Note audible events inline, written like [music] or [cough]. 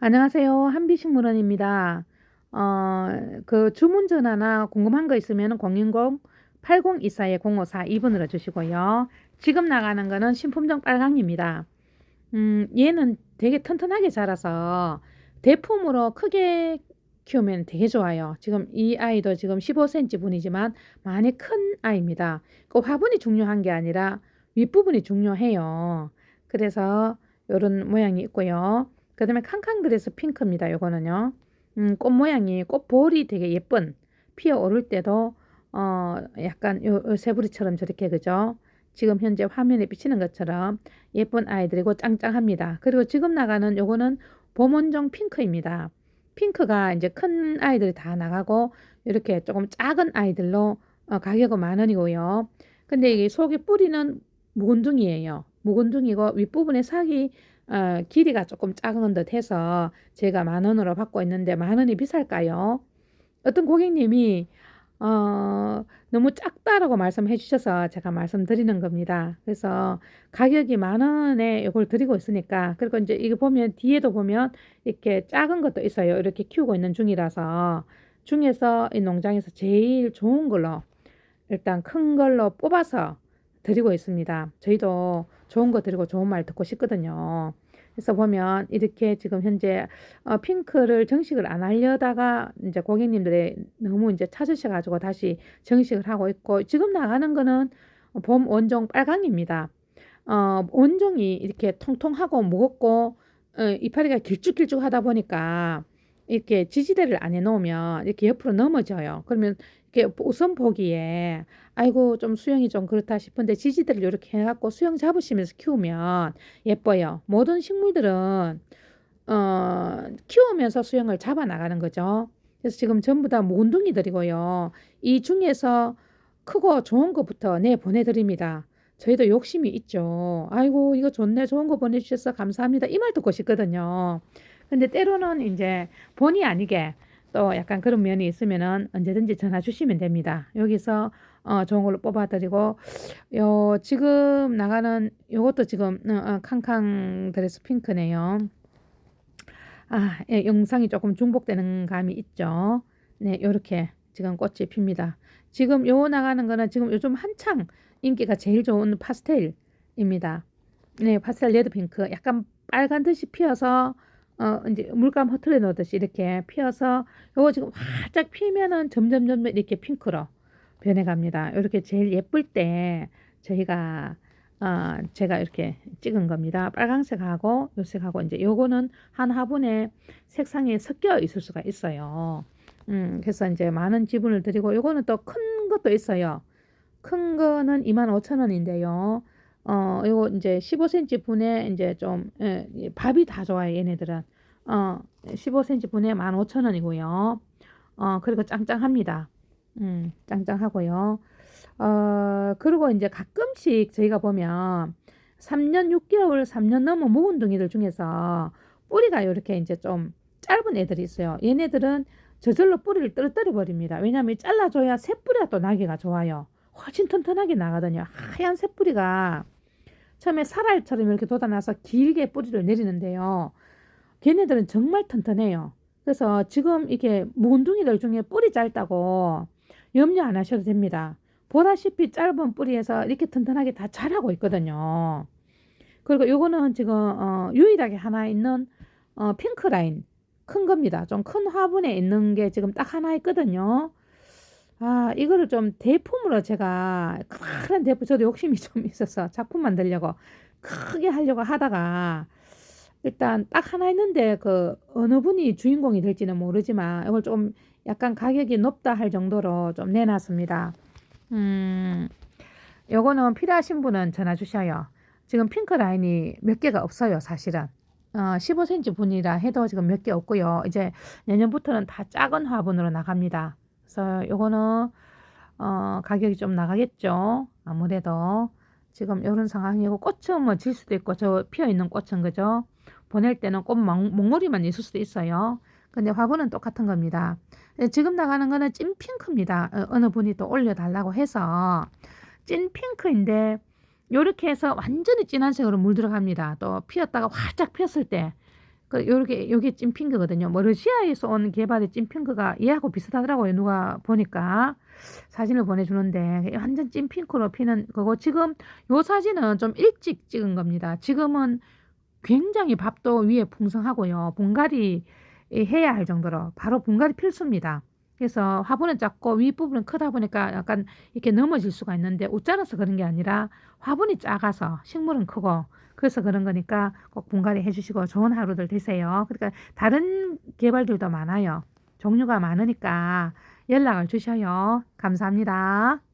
안녕하세요. 한비식물원입니다. 어, 그 주문 전화나 궁금한 거 있으면 010-8024-054 2번으로 주시고요. 지금 나가는 거는 신품종 빨강입니다. 음, 얘는 되게 튼튼하게 자라서 대품으로 크게 키우면 되게 좋아요. 지금 이 아이도 지금 15cm 분이지만 많이 큰 아이입니다. 그 화분이 중요한 게 아니라 윗부분이 중요해요. 그래서 이런 모양이 있고요. 그 다음에 캉캉드레스 핑크입니다. 요거는요. 음, 꽃 모양이 꽃볼이 되게 예쁜 피어 오를 때도 어 약간 요, 요 새부리처럼 저렇게 그죠? 지금 현재 화면에 비치는 것처럼 예쁜 아이들이고 짱짱합니다. 그리고 지금 나가는 요거는 봄원종 핑크입니다. 핑크가 이제 큰 아이들이 다 나가고 이렇게 조금 작은 아이들로 어, 가격은 만 원이고요. 근데 이게 속에 뿌리는 묵은둥이에요. 묵은둥이고 윗부분에 sak이 어, 길이가 조금 작은 듯 해서 제가 만 원으로 받고 있는데 만 원이 비쌀까요? 어떤 고객님이 어, 너무 작다라고 말씀해 주셔서 제가 말씀드리는 겁니다. 그래서 가격이 만 원에 이걸 드리고 있으니까 그리고 이제 이거 보면 뒤에도 보면 이렇게 작은 것도 있어요. 이렇게 키우고 있는 중이라서 중에서 이 농장에서 제일 좋은 걸로 일단 큰 걸로 뽑아서 드리고 있습니다. 저희도 좋은 거 드리고 좋은 말 듣고 싶거든요. 그래서 보면 이렇게 지금 현재 어, 핑크를 정식을 안 하려다가 이제 고객님들이 너무 이제 찾으셔가지고 다시 정식을 하고 있고 지금 나가는 거는 봄 원종 빨강입니다. 어, 원종이 이렇게 통통하고 무겁고 어, 이파리가 길쭉길쭉 하다 보니까 이렇게 지지대를 안 해놓으면 이렇게 옆으로 넘어져요. 그러면 이렇게 우선 보기에 아이고 좀 수영이 좀 그렇다 싶은데 지지대를 이렇게 해갖고 수영 잡으시면서 키우면 예뻐요. 모든 식물들은 어, 키우면서 수영을 잡아 나가는 거죠. 그래서 지금 전부 다 몬둥이들이고요. 이 중에서 크고 좋은 것부터 내 보내드립니다. 저희도 욕심이 있죠. 아이고 이거 좋네 좋은 거 보내주셔서 감사합니다. 이 말 듣고 싶거든요. 근데 때로는 이제 본의 아니게 또 약간 그런 면이 있으면은 언제든지 전화 주시면 됩니다. 여기서 어, 좋은 걸로 뽑아드리고 요 지금 나가는 요것도 지금 어, 어, 캉캉 드레스 핑크네요. 아, 예, 영상이 조금 중복되는 감이 있죠. 네, 요렇게 지금 꽃이 핍니다. 지금 요 나가는 거는 지금 요즘 한창 인기가 제일 좋은 파스텔입니다. 네, 파스텔 레드 핑크. 약간 빨간 듯이 피어서 어, 이제 물감 흐트려 놓듯이 이렇게 피어서 요거 지금 활짝 피면은 점점 점점 이렇게 핑크로 변해갑니다. 이렇게 제일 예쁠 때 저희가 어, 제가 이렇게 찍은 겁니다. 빨강색하고 요색하고 이제 요거는 한 화분에 색상이 섞여 있을 수가 있어요. 음, 그래서 이제 많은 지분을 드리고 요거는 또 큰 것도 있어요. 큰 거는 25,000원인데요. 어, 요거 이제 15cm 분에 이제 좀, 예, 밥이 다 좋아요, 얘네들은. 어, 15cm 분에 15,000원이고요. 어, 그리고 짱짱합니다. 음, 짱짱하고요. 어, 그리고 이제 가끔씩 저희가 보면 3년 6개월, 3년 넘은 묵은둥이들 중에서 뿌리가 이렇게 이제 좀 짧은 애들이 있어요. 얘네들은 저절로 뿌리를 떨어뜨려 버립니다. 왜냐하면 잘라줘야 새뿌리가 또 나기가 좋아요. 훨씬 튼튼하게 나가거든요. 하얀 새뿌리가 처음에 살알처럼 이렇게 돋아나서 길게 뿌리를 내리는데요. 걔네들은 정말 튼튼해요. 그래서 지금 이게 몬둥이들 중에 뿌리 짧다고 염려 안 하셔도 됩니다. 보다시피 짧은 뿌리에서 이렇게 튼튼하게 다 자라고 있거든요. 그리고 요거는 지금 어, 유일하게 하나 있는 어, 핑크 라인 큰 겁니다. 좀 큰 화분에 있는 게 지금 딱 하나 있거든요. 아, 이거를 좀 대품으로 제가 큰 대품, 저도 욕심이 [laughs] 좀 있어서 작품 만들려고 크게 하려고 하다가 일단 딱 하나 있는데 그 어느 분이 주인공이 될지는 모르지만 이걸 좀 약간 가격이 높다 할 정도로 좀 내놨습니다. 음, 요거는 필요하신 분은 전화 주셔요. 지금 핑크 라인이 몇 개가 없어요, 사실은. 어, 15cm 분이라 해도 지금 몇 개 없고요. 이제 내년부터는 다 작은 화분으로 나갑니다. 그래서 요거는 어, 가격이 좀 나가겠죠. 아무래도 지금 이런 상황이고 꽃은 뭐 질 수도 있고 저 피어 있는 꽃은 그죠. 보낼 때는 꽃 몽골이만 있을 수도 있어요. 근데 화분은 똑같은 겁니다. 지금 나가는 거는 찐 핑크입니다. 어, 어느 분이 또 올려달라고 해서 찐 핑크인데 요렇게 해서 완전히 진한 색으로 물 들어갑니다. 또 피었다가 활짝 피었을 때 그 요렇게 요게 찐핑크거든요. 뭐 러시아에서 온 개발의 찐핑크가 얘하고 비슷하더라고요. 누가 보니까 사진을 보내주는데 완전 찐핑크로 피는 거고 지금 요 사진은 좀 일찍 찍은 겁니다. 지금은 굉장히 밥도 위에 풍성하고요. 분갈이 해야 할 정도로 바로 분갈이 필수입니다. 그래서 화분은 작고 윗부분은 크다 보니까 약간 이렇게 넘어질 수가 있는데 웃자라서 그런 게 아니라 화분이 작아서 식물은 크고 그래서 그런 거니까 꼭 분갈이 해주시고 좋은 하루들 되세요. 그러니까 다른 개발들도 많아요. 종류가 많으니까 연락을 주셔요. 감사합니다.